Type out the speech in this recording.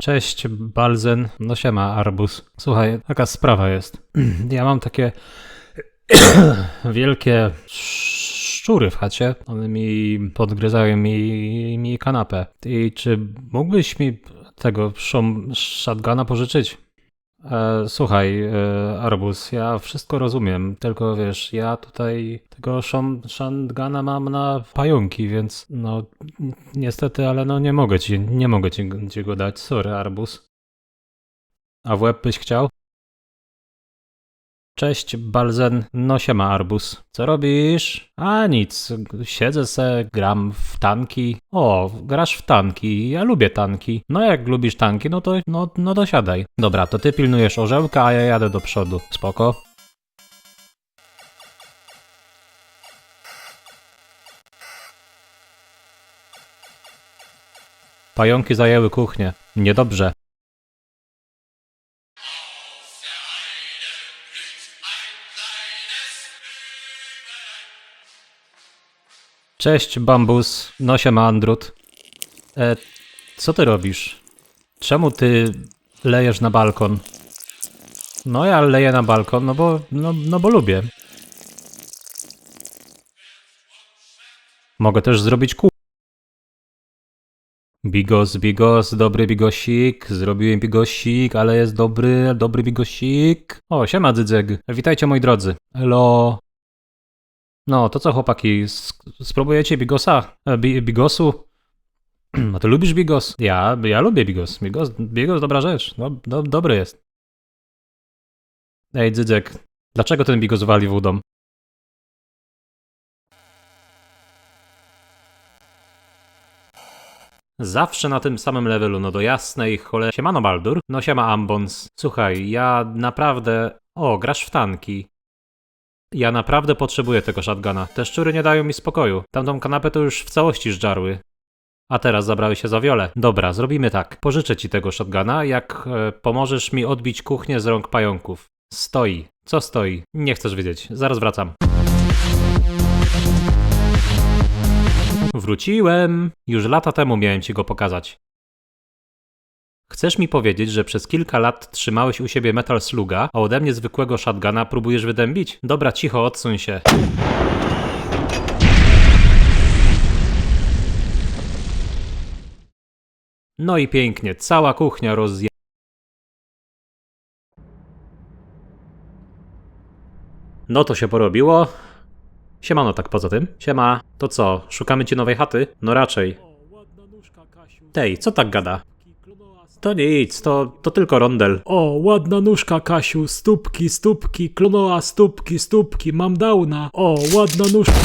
Cześć, Balzen. No siema, Arbus. Słuchaj, taka sprawa jest. Ja mam takie wielkie szczury w chacie. One mi podgryzają mi, mi kanapę. I czy mógłbyś mi tego szum shotguna pożyczyć? E, słuchaj, e, Arbus, ja wszystko rozumiem, tylko wiesz, ja tutaj tego shotguna mam na pająki, więc no ni- niestety, ale no nie mogę ci, nie mogę ci, ci go dać, sorry, Arbus. A w łeb byś chciał? Cześć, Balzen. No siema, Arbus. Co robisz? A nic, siedzę se, gram w tanki. O, grasz w tanki, ja lubię tanki. No jak lubisz tanki, no to, no, no to siadaj. Dobra, to ty pilnujesz orzełka, a ja jadę do przodu. Spoko? Pająki zajęły kuchnię. Niedobrze. Cześć, Bambus. No siema, Andrut. E, co ty robisz? Czemu ty lejesz na balkon? No ja leję na balkon, no bo, no, no bo lubię. Mogę też zrobić kół. Bigos, bigos, dobry bigosik. Zrobiłem bigosik, ale jest dobry, dobry bigosik. O, siema Dzydzeg. Witajcie moi drodzy. Hello. No, to co chłopaki, spróbujecie bigosa? E, Bi bigosu? No ty lubisz bigos? Ja, ja lubię bigos. Bigos, bigos dobra rzecz. No, do, dobry jest. Ej, Dzydzek, dlaczego ten bigos wali wodą? Zawsze na tym samym levelu, no do jasnej cholera. Siemano Baldur, no siema Ambons. Słuchaj, ja naprawdę... O, grasz w tanki. Ja naprawdę potrzebuję tego shotguna. Te szczury nie dają mi spokoju. Tamtą kanapę to już w całości żarły. A teraz zabrały się za wiole. Dobra, zrobimy tak. Pożyczę ci tego shotguna, jak e, pomożesz mi odbić kuchnię z rąk pająków. Stoi. Co stoi? Nie chcesz wiedzieć. Zaraz wracam. Wróciłem. Już lata temu miałem ci go pokazać. Chcesz mi powiedzieć, że przez kilka lat trzymałeś u siebie Metal Sluga, a ode mnie zwykłego shotguna próbujesz wydębić? Dobra, cicho, odsuń się. No i pięknie, cała kuchnia rozje... No to się porobiło. Siemano tak poza tym. Siema, to co, szukamy ci nowej chaty? No raczej. Tej, co tak gada? To nic, to, to tylko rondel. O, ładna nóżka, Kasiu. Stópki, stópki, klonoła, stópki, stópki. Mam downa. O, ładna nóżka.